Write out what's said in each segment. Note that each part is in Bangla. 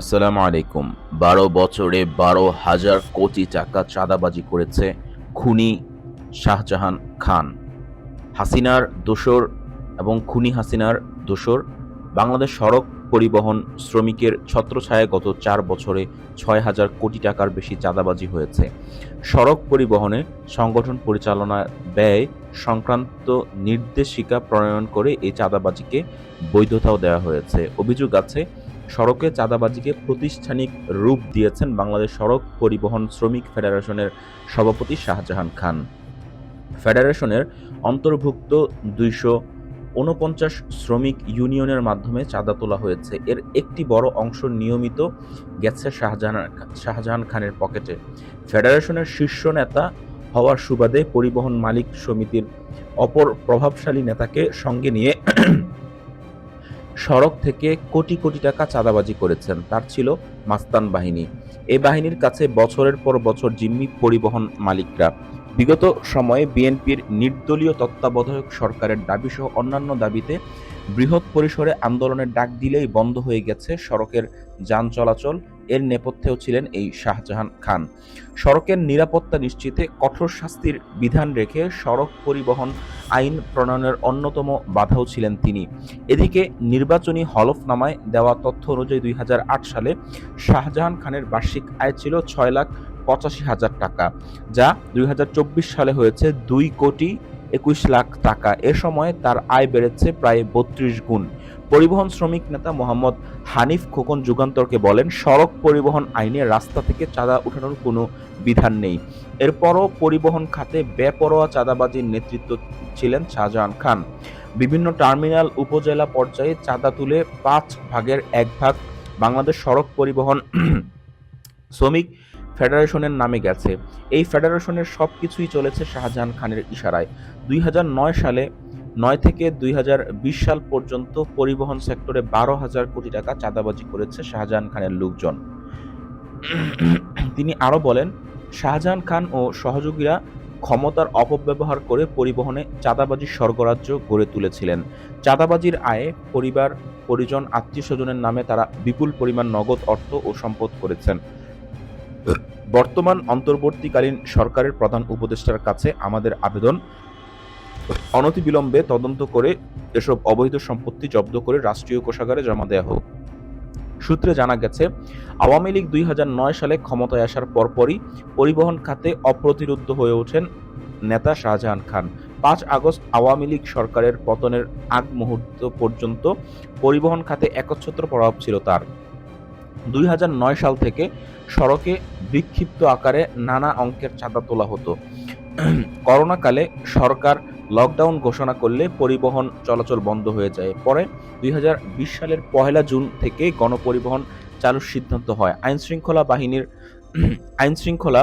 আসসালামু আলাইকুম। বারো বছরে বারো হাজার কোটি টাকা চাঁদাবাজি করেছে খুনি শাহজাহান খান। হাসিনার দোসর এবং খুনি হাসিনার দোসর বাংলাদেশ সড়ক পরিবহন শ্রমিকের ছত্রছায়ায় গত চার বছরে ছয় হাজার কোটি টাকার বেশি চাঁদাবাজি হয়েছে। সড়ক পরিবহনে সংগঠন পরিচালনা ব্যয় সংক্রান্ত নির্দেশিকা প্রণয়ন করে এই চাঁদাবাজিকে বৈধতাও দেওয়া হয়েছে। অভিযোগ আছে সড়কে চাঁদাবাজিকে প্রতিষ্ঠানিক রূপ দিয়েছেন বাংলাদেশ সড়ক পরিবহন শ্রমিক ফেডারেশনের সভাপতি শাহজাহান খান। ফেডারেশনের অন্তর্ভুক্ত দুইশো উনপঞ্চাশ শ্রমিক ইউনিয়নের মাধ্যমে চাঁদা তোলা হয়েছে। এর একটি বড় অংশ নিয়মিত গেছে শাহজাহান শাহজাহান খানের পকেটে। ফেডারেশনের শীর্ষ নেতা হওয়ার সুবাদে পরিবহন মালিক সমিতির অপর প্রভাবশালী নেতাকে সঙ্গে নিয়ে সড়ক থেকে কোটি কোটি টাকা চাঁদাবাজি করেছেন। তার ছিল মাস্তান বাহিনী। এ বাহিনীর কাছে বছরের পর বছর জিম্মি পরিবহন মালিকরা। বিগত সময়ে বিএনপির নির্দলীয় তত্ত্বাবধায়ক সরকারের দাবিসহ অন্যান্য দাবিতে বৃহৎ পরিসরে আন্দোলনের ডাক দিলেই বন্ধ হয়ে গেছে সড়কের যান চলাচল। এর নেপথ্যেও ছিলেন এই শাহজাহান খান। সড়কের নিরাপত্তা নিশ্চিতে কঠোর শাস্তির বিধান রেখে সড়ক পরিবহন আইন প্রণয়নের অন্যতম বাধাও ছিলেন তিনি। এদিকে নির্বাচনী হলফনামায় দেওয়া তথ্য অনুযায়ী দুই হাজার আট সালে শাহজাহান খানের বার্ষিক আয় ছিল ছয় লাখ পঁচাশি হাজার টাকা, যা দুই হাজার চব্বিশ সালে হয়েছে দুই কোটি একুশ লাখ টাকা। এ সময় তার আয় বেড়েছে প্রায় বত্রিশ গুণ। পরিবহন শ্রমিক নেতা মোহাম্মদ হানিফ খোকন যুগান্তরকে বলেন, সড়ক পরিবহন আইনে রাস্তা থেকে চাঁদা উঠানোর কোনো বিধান নেই। এরপরও পরিবহন খাতে বেপরোয়া চাঁদাবাজির নেতৃত্ব ছিলেন শাহজাহান খান। বিভিন্ন টার্মিনাল, উপজেলা পর্যায়ে চাঁদা তুলে পাঁচ ভাগের এক ভাগ বাংলাদেশ সড়ক পরিবহন শ্রমিক ফেডারেশনের নামে গেছে। এই ফেডারেশনের সব কিছুই চলেছে শাহজাহান খানের ইশারায়। দুই হাজার নয় সালে নয় থেকে দুই হাজার বিশ সাল পর্যন্ত পরিবহন সেক্টরে বারো হাজার কোটি টাকা চাঁদাবাজি করেছে শাহজাহান খানের লোকজন। তিনি আরও বলেন, শাহজাহান খান ও সহযোগীরা ক্ষমতার অপব্যবহার করে পরিবহনে চাঁদাবাজির স্বর্গরাজ্য গড়ে তুলেছিলেন। চাঁদাবাজির আয়ে পরিবার, পরিজন আত্মীয় স্বজনের নামে তারা বিপুল পরিমাণ নগদ অর্থ ও সম্পদ করেছেন। বর্তমান অন্তর্বর্তীকালীন সরকারের প্রধান উপদেষ্টার কাছে আমাদের আবেদন। অনতিবিলম্বে তদন্ত করে এসব অবৈধ সম্পত্তি জব্দ করে রাষ্ট্রীয় কোষাগারে জমা দেওয়া হোক। সূত্রে জানা গেছে, আওয়ামী লীগ দুই হাজার নয় সালে ক্ষমতায় আসার পরপরই পরিবহন খাতে অপ্রতিরোধ্য হয়ে ওঠেন নেতা শাহজাহান খান। পাঁচ আগস্ট আওয়ামী লীগ সরকারের পতনের আগ মুহূর্ত পর্যন্ত পরিবহন খাতে একচ্ছত্র প্রভাব ছিল তার। দুই হাজার নয় সাল থেকে সড়কে বিক্ষিপ্ত আকারে নানা অঙ্কের চাঁদা তোলা হতো। করোনাকালে সরকার লকডাউন ঘোষণা করলে পরিবহন চলাচল বন্ধ হয়ে যায়। পরে দুই সালের পহেলা জুন থেকে গণপরিবহন চালুর সিদ্ধান্ত হয়। আইন শৃঙ্খলা বাহিনীর আইন শৃঙ্খলা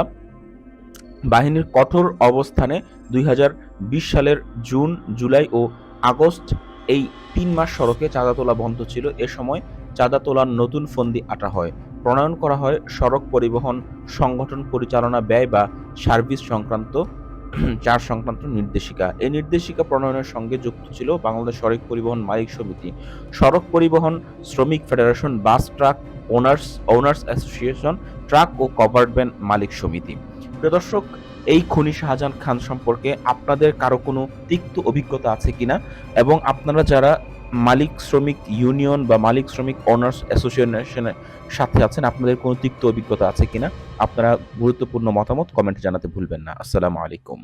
বাহিনীর কঠোর অবস্থানে দুই হাজার বিশ সালের জুন, জুলাই ও আগস্ট এই তিন মাস সড়কে চাঁদা তোলা বন্ধ ছিল। এ সময় চাঁদা তোলার নতুন ফন্দি আটা হয়। প্রণয়ন করা হয় সড়ক পরিবহন, সংগঠন পরিচালনা ব্যয় বা সার্ভিস সংক্রান্ত চার সংক্রান্ত নির্দেশিকা। এই নির্দেশিকা প্রণয়নের সঙ্গে যুক্ত ছিল বাংলাদেশ সড়ক পরিবহন মালিক সমিতি। সড়ক পরিবহন, শ্রমিক federation, bus truck owners owners association, truck ও কভার্ড ভ্যান মালিক সমিতি। প্রিয় দর্শক, এই খনি শাহজাহান খান সম্পর্কে আপনাদের কারও কোনো তিক্ত অভিজ্ঞতা আছে কিনা? এবং আপনারা যারা মালিক শ্রমিক ইউনিয়ন বা মালিক শ্রমিক অনার্স অ্যাসোসিয়েশনের সাথে আছেন। আপনাদের কোনো তিক্ত অভিজ্ঞতা আছে কিনা? আপনারা গুরুত্বপূর্ণ মতামত কমেন্টে জানাতে ভুলবেন না। আসসালামু আলাইকুম।